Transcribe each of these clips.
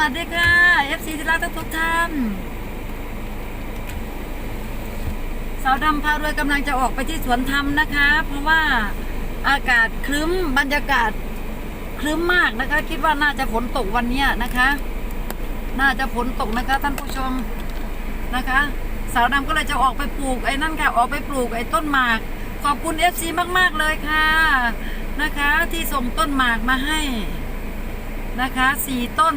วัสดีค่ะ FC ที่รักทุกท่านสาวดำพารวยกำลังจะออกไปที่สวนธรรมนะคะ เพราะว่าอากาศครึ้มบรรยากาศครึ้มมากนะคะ คิดว่าน่าจะฝนตกวันนี้นะคะ น่าจะฝนตกนะคะท่านผู้ชมนะคะ สาวดำก็เลยจะออกไปปลูกไอ้นั่นค่ะ ออกไปปลูกไอ้ต้นหมาก ขอบคุณ FC มาก ๆ เลยค่ะนะคะ ที่ส่งต้นหมากมาให้นะคะสี่ต้น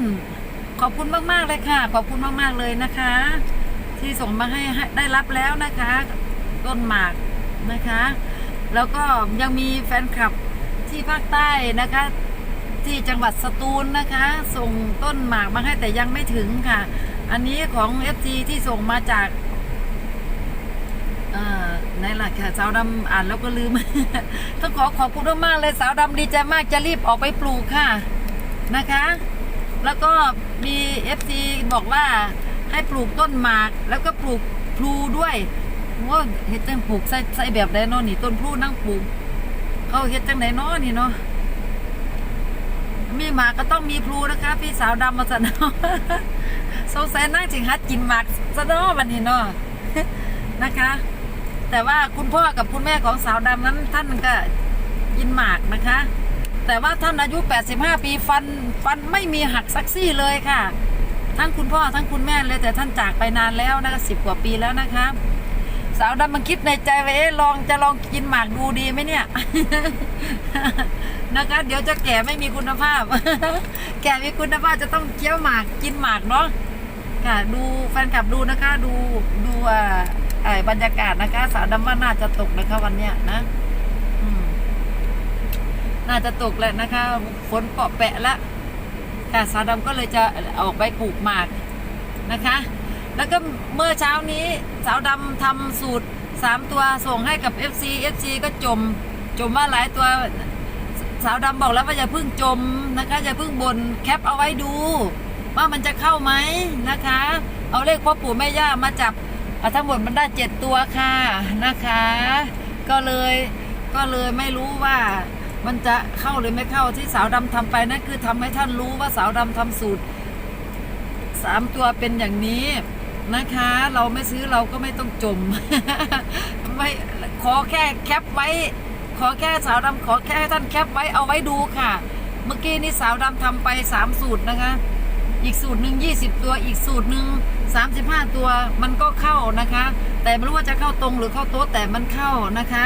ขอบคุณมากๆเลยค่ะ ขอบคุณมากๆเลยนะคะ ที่ส่งมาให้ให้ได้รับแล้วนะคะ ต้นหมากนะคะ แล้วก็ยังมีแฟนคลับที่ภาคใต้นะคะ ที่จังหวัดสตูลนะคะ ส่งต้นหมากมาให้แต่ยังไม่ถึงค่ะ อันนี้ของ f อที่ส่งมาจากเอ่อในหลักค่ะสาวดำอ่านแล้วก็ลืม ต้องขอขอบคุณมากเลยสาวดำดีใจมากจะรีบออกไปปลูกค่ะนะคะ แล้วก็มีเอฟซีบอกว่าให้ปลูกต้นหมาก แล้วก็ปลูกพลูด้วยว่าเฮ็ดจังปลูกใส่ใส่แบบใดเนาะนี่ ต้นพลูนั่งปลูกเขาเฮ็ดจังไหนเนาะนี่เนาะมีหมากก็ต้องมีพลูนะคะ พี่สาวดำมาสนอสงสัยนั่งจิงฮัดกินหมากซะเนาะวันนี้เนาะนะคะ แต่ว่าคุณพ่อกับคุณแม่ของสาวดำนั้นท่านก็กินหมากนะคะ แต่ว่าท่านอายุ 85 ปีฟันฟันไม่มีหักสักซี่เลยค่ะ ทั้งคุณพ่อทั้งคุณแม่เลยแต่ท่านจากไปนานแล้วนะคะสิบกว่าปีแล้วนะคะสาวดำมันคิดในใจว่าเอ๊ะลองจะลองกินหมากดูดีไหมเนี่ย นะคะ เดี๋ยวจะแก่ไม่มีคุณภาพ แก่มีคุณภาพจะต้องเคี้ยวหมากกินหมากเนาะค่ะ ดูแฟนคลับดูนะคะ ดูดูอ่าบรรยากาศนะคะ สาวดำว่าน่าจะตกนะคะวันเนี้ยนะ น่าจะตกแหละนะคะฝนเปาะแปะแล้วค่ะสาวดำก็เลยจะออกไปปลูกหมากนะคะ แล้วก็เมื่อเช้านี้สาวดำทำสูตรสามตัวส่งให้กับ FC FC ก็จม จมว่าหลายตัวสาวดำบอกแล้วว่าอย่าเพิ่งจมนะคะอย่าเพิ่งบนแคปเอาไว้ดู ว่ามันจะเข้าไหมนะคะ เอาเลขพ่อปู่แม่ย่ามาจับเอาทั้งหมดมันได้เจ็ดตัวค่ะนะคะ ก็เลยก็เลยไม่รู้ว่า มันจะเข้าหรือไม่เข้าที่สาวดำทำไปนั่นคือทำให้ท่านรู้ว่าสาวดำทำสูตรสามตัวเป็นอย่างนี้นะคะ เราไม่ซื้อเราก็ไม่ต้องจม ไม่ขอแค่แคปไว้ ขอแค่สาวดำขอแค่ให้ท่านแคปไว้เอาไว้ดูค่ะ เมื่อกี้นี่สาวดำทำไปสามสูตรนะคะ อีกสูตรหนึ่ง20ตัวอีกสูตรหนึ่ง35ตัวมันก็เข้านะคะ แต่ไม่รู้ว่าจะเข้าตรงหรือเข้าโต๊ะแต่มันเข้านะคะ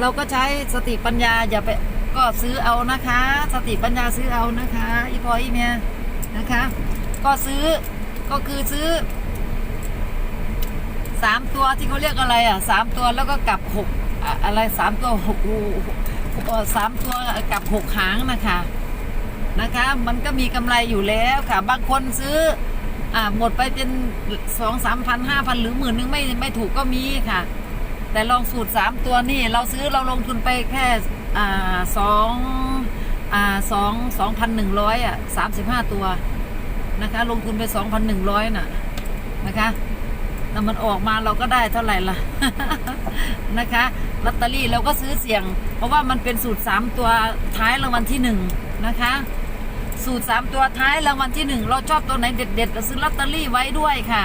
เราก็ใช้สติปัญญาอย่าไป ก็ซื้อเอานะคะ สติปัญญาซื้อเอานะคะ อีพออีเมียนะคะ ก็ซื้อก็คือซื้อสามตัวที่เขาเรียกอะไรอะสามตัวแล้วก็กลับหกอะไรสามตัวหกสามตัวกลับหกหางนะคะนะคะ มันก็มีกำไรอยู่แล้วค่ะ บางคนซื้ออ่าหมดไปเป็นสองสามพันห้าพันหรือหมื่นนึงไม่ไม่ถูกก็มีค่ะ แต่ลองสูตรสามตัวนี่ เราซื้อเราลงทุนไปแค่ อ่าสองอ่าสองสองพันหนึ่งร้อยอะสามสิบห้าตัวนะคะ ลงทุนไปสองพันหนึ่งร้อยน่ะนะคะแล้วมันออกมาเราก็ได้เท่าไหร่ล่ะ นะคะลอตเตอรี่เราก็ซื้อเสี่ยง เพราะว่ามันเป็นสูตรสามตัวท้ายรางวัลที่หนึ่งนะคะ สูตรสามตัวท้ายรางวัลที่หนึ่งเราชอบตัวไหนเด็ดๆเราซื้อลอตเตอรี่ไว้ด้วยค่ะ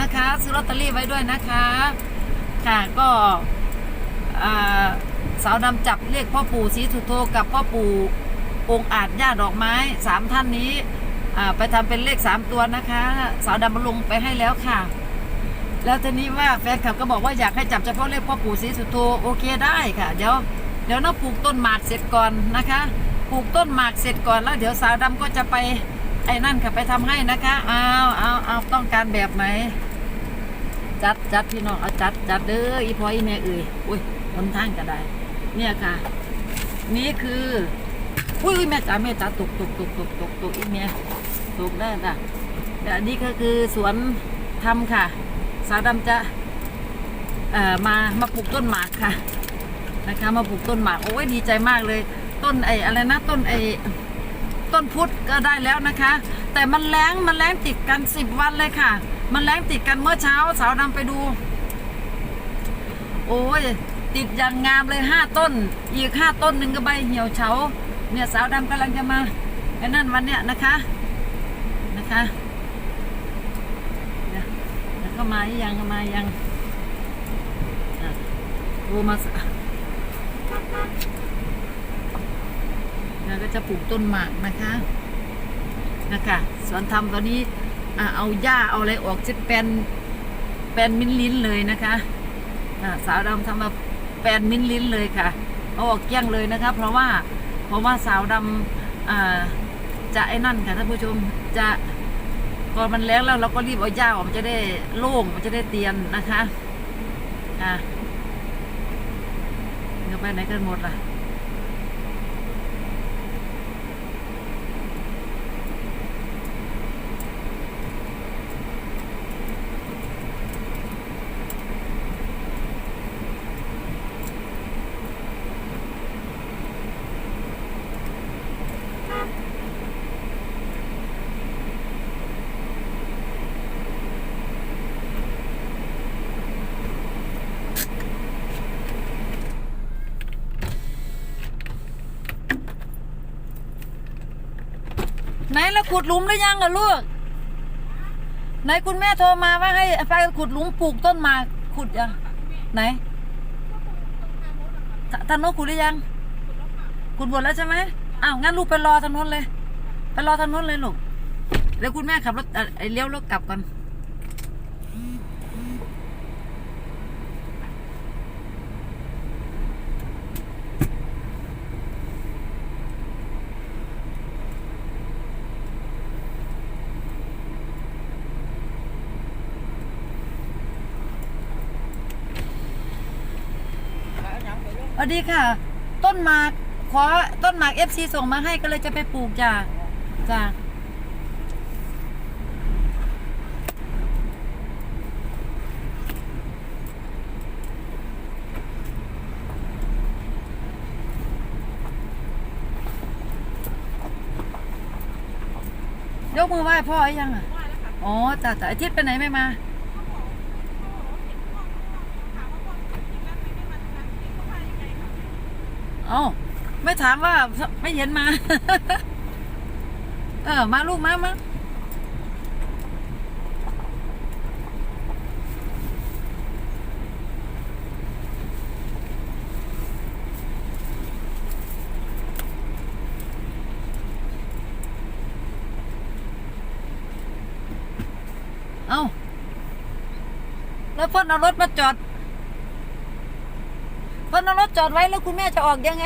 นะคะ ซื้อลอตเตอรี่ไว้ด้วยนะคะ ค่ะก็อ่า สาวดำจับเรียกพ่อปู่ศรีสุโธกับพ่อปู่องค์อาจย่าดอกไม้สามท่านนี้ไปทำเป็นเลขสามตัวนะคะ สาวดำมาลงไปให้แล้วค่ะ แล้วทีนี้ว่าแฟนคลับก็บอกว่าอยากให้จับเฉพาะเลขพ่อปู่ศรีสุโธโอเคได้ค่ะ เดี๋ยวเดี๋ยวน้าปลูกต้นหมากเสร็จก่อนนะคะปลูกต้นหมากเสร็จก่อนแล้วเดี๋ยวสาวดำก็จะไปไอ้นั่นค่ะไปทำให้นะคะเอาเอาเอาต้องการแบบไหนจัดจัดพี่น้องเอาจัดจัดเด้ออีพออีเมียเอ่ยอุ้ยบนทางก็ได้ เนี่ยค่ะ นี่คืออุ้ยแม่จ๋าแม่จ๋าตกตกตกตกตกตกอีกเมียตกได้จ้ะเดี๋ยวอันนี้ก็คือสวนทำค่ะ สาวดำจะเอ่อมามาปลูกต้นหมากค่ะนะคะ มาปลูกต้นหมากโอ้ยดีใจมากเลย ต้นไอ้อะไรนะต้นไอ้ต้นพุทธก็ได้แล้วนะคะ แต่มันแรงมันแรงติดกันสิบวันเลยค่ะ มันแรงติดกันเมื่อเช้า สาวดำไปดู โอ้ย ติดอย่างงามเลยห้าต้น อีกห้าต้นหนึ่งก็ใบเหี่ยวเฉาเนี่ยสาวดำกำลังจะมาไอ้นั่นวันเนี้ยนะคะนะคะเดี๋ยวเดี๋ยวเข้ามาอยังเข้ามายังอะโทรมาสแล้วก็จะปลูกต้นหมากนะคะนะคะสวนทำตอนนี้เอาหญ้าเอาอะไรออกจะเป็นแปลนมิ้นลิ้นเลยนะคะะสาวดำทำมา แปลนมิ้นลิ้นเลยค่ะเอาออกเกลี้ยงเลยนะคะ เพราะว่าเพราะว่าสาวดำจะไอ้นั่นค่ะท่านผู้ชมจะก่อนมันแล้งแล้วเราก็รีบเอาหญ้าออกมันจะได้โล่งมันจะได้เตียนนะคะอะเดี๋ยวไปไหนกันหมดล่ะ ไหนละขุดหลุมหรือยังอะลูกไหนคุณแม่โทรมาว่าให้ไปขุดหลุมปลูกต้นหมากขุดยังไหนททางโน้นขุดหรือยังขุดหมดแล้วใช่ไหมอ้าวงั้นลูกไปรอทางโน้นเลย ไปรอทางโน้นเลยลูกเดี๋ยวคุณแม่ขับรถเออเลี้ยวรถกลับก่อน สวัสดีค่ะ ต้นหมากขอต้นหมากเอฟซีส่งมาให้ก็เลยจะไปปลูกจ้าจ้ายกมือไหว้พ่อหรือยังอะ อ๋อจ้าจ้าอาทิตย์ไปไหนไม่มา เอ้า ไม่ถามว่าไม่เห็นมา เออ มาลูกมามาเอาแล้วเพ่นเอารถมาจอดเพิ่นเอารถจอดไว้แล้วคุณแม่จะออกยังไง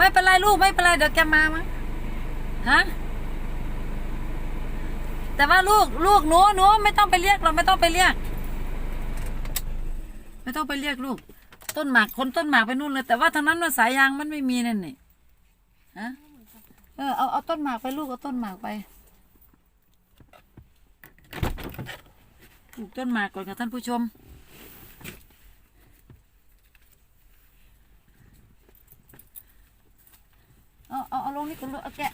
ไม่เป็นไรลูกไม่เป็นไรเดี๋ยวแกมามั้งฮะแต่ว่าลูกลูกหนูหนูไม่ต้องไปเรียกเราไม่ต้องไปเรียก ไม่ต้องไปเรียกลูก ต้นหมากคนต้นหมากไปนู่นเลย แต่ว่าทางนั้นมันสายยางมันไม่มีนั่นนี่ฮะเออเอาเอาต้นหมากไปลูกเอาต้นหมากไปปลูกต้นหมากก่อนค่ะท่านผู้ชม เอาเอาเอาลงนี่ก่อนลูกเอาแกะ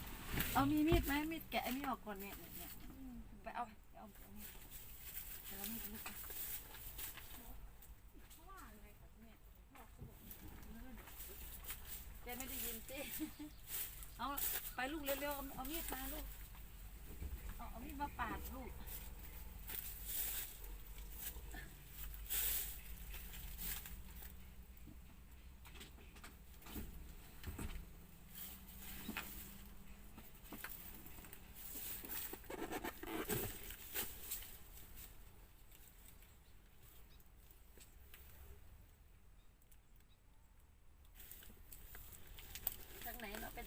เอามีมีดไหมมีดแกะอันนี้ออกก่อนเนี่ยเนี่ยเนี่ยไปเอาไปเอาเอามีดไปเอามีดลูกแกไม่ได้ยินสิเอาไปลูกเร็วๆเอาเอามีดมาลูกเอาเอามีดมาปาดลูก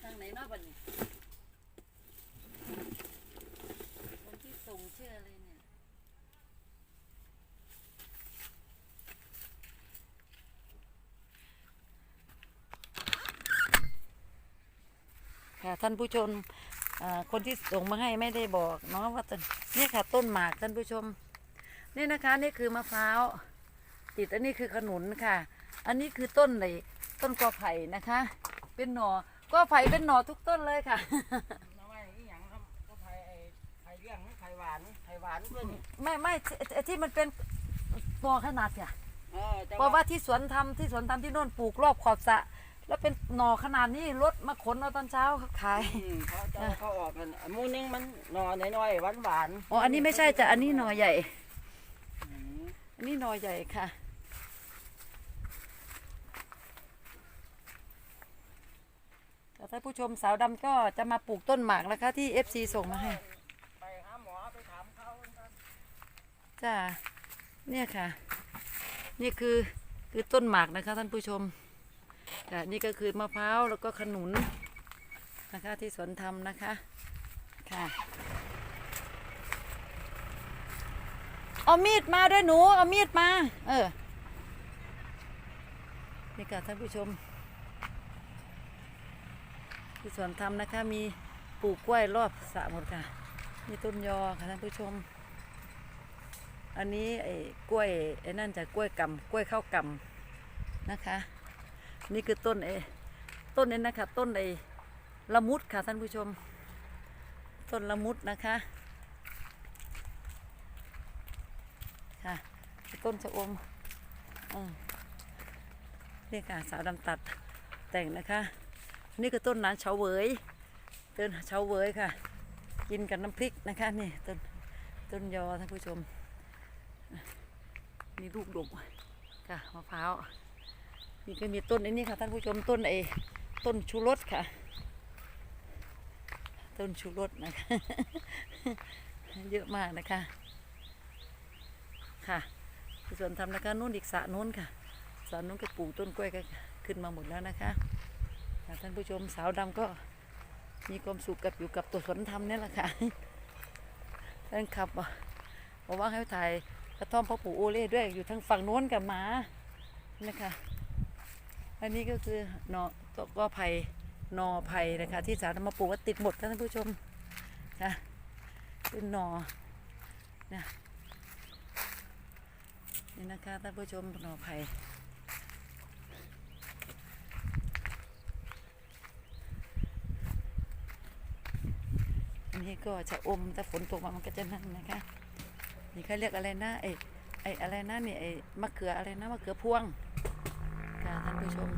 ทางไหน เนาะบัดนี้คนที่ส่งชื่ออะไรเนี่ย ค่ะท่านผู้ชมอ่าคนที่ส่งมาให้ไม่ได้บอกเนาะว่าต้นนี่ค่ะต้นหมากท่านผู้ชม นี่นะคะนี่คือมะพร้าวติดอันนี้คือขนุนค่ะ อันนี้คือต้นไหนต้นกอไผ่นะคะ เป็นหน่อ กอไผ่เป็นหน่อทุกต้นเลยค่ะ น้ำไม้อีหยังครับก็ไผ่ไอ้ไผ่เลี้ยงไผ่หวานไผ่หวานเพื่อนนี่ไม่ไม่ที่ที่มันเป็นหน่อขนาดเนี่ยเออแต่เพราะว่าที่สวนทำที่สวนทำที่โน่นปลูกรอบขอบสระแล้วเป็นหน่อขนาดนี้รถมาขนเอาตอนเช้าขาย อืมเขาจะเอาเขาออกกันอันหมูนึงมันหนอน้อยๆหวานหวานอ๋อ อันนี้ไม่ใช่จ้ะ อันนี้หน่อใหญ่ๆอืมอันนี้หน่อใหญ่ค่ะ แต่ ท่านผู้ชมสาวดำก็จะมาปลูกต้นหมากนะคะที่ FC ส่งมาให้ไปหาหมอไปถามเขาจ้าเนี่ยค่ะ นี่คือคือต้นหมากนะคะท่านผู้ชมจ้ะนี่ก็คือมะพร้าวแล้วก็ขนุนนะคะที่สวนทำนะคะค่ะเอามีดมาด้วยหนูเอามีดมา เออนี่ค่ะท่านผู้ชม ที่สวนทำนะคะ มีปลูกกล้วยรอบสระหมดค่ะ มีต้นยอค่ะท่านผู้ชม อันนี้ไอ้กล้วยไอ้นั่นจะกล้วยกำกล้วยข้าวกำนะคะ นี่คือต้นไอ้ต้นนี้นะคะ ต้นไอ้ละมุดค่ะท่านผู้ชม ต้นละมุดนะคะค่ะต้นชะอมอืมนี่ค่ะสาวดำตัดแต่งนะคะ นี่คือต้นนานเฉาเวยต้นเฉาเวยค่ะ กินกับน้ำพริกนะคะนี่ต้นต้นยอท่านผู้ชมมีลูกดกค่ะมะพร้าวนี่ก็มีต้นไอ้นี่ค่ะท่านผู้ชมต้นไอ้ต้นชูรสค่ะ ต้นชูรสนะคะเยอะมากนะคะค่ะที่วนทำนะคะนู่นอีกสระนู้นค่ะสระนู้นก็ปลูกต้นกล้วยก็ขึ้นมาหมดแล้วนะคะ ค่ะท่านผู้ชมสาวดำก็มีความสุขกับอยู่กับตัวสวนทำเนี่ยแหละค่ะท่านขับบอกว่าให้ถ่ายกระท่อมพ่อปู่โอเล่ด้วยอยู่ทางฝั่งโน้นกับหมานะคะอันนี้ก็คือหนอตก็ไผ่นอไผ่นะคะที่สาวทำมาปลูกว่าติดหมดท่านผู้ชมค่ะเป็นนอนะนี่นะคะท่านผู้ชมนอไผ่อันนี้ ก็จะอมถ้าฝนตกมามันก็จะนั่นนะคะ นี่เขาเรียกอะไรนะไอ้ไอ้อะไรนะนี่ไอ้มะเขืออะไรนะมะเขือพวงค่ะท่านผู้ชม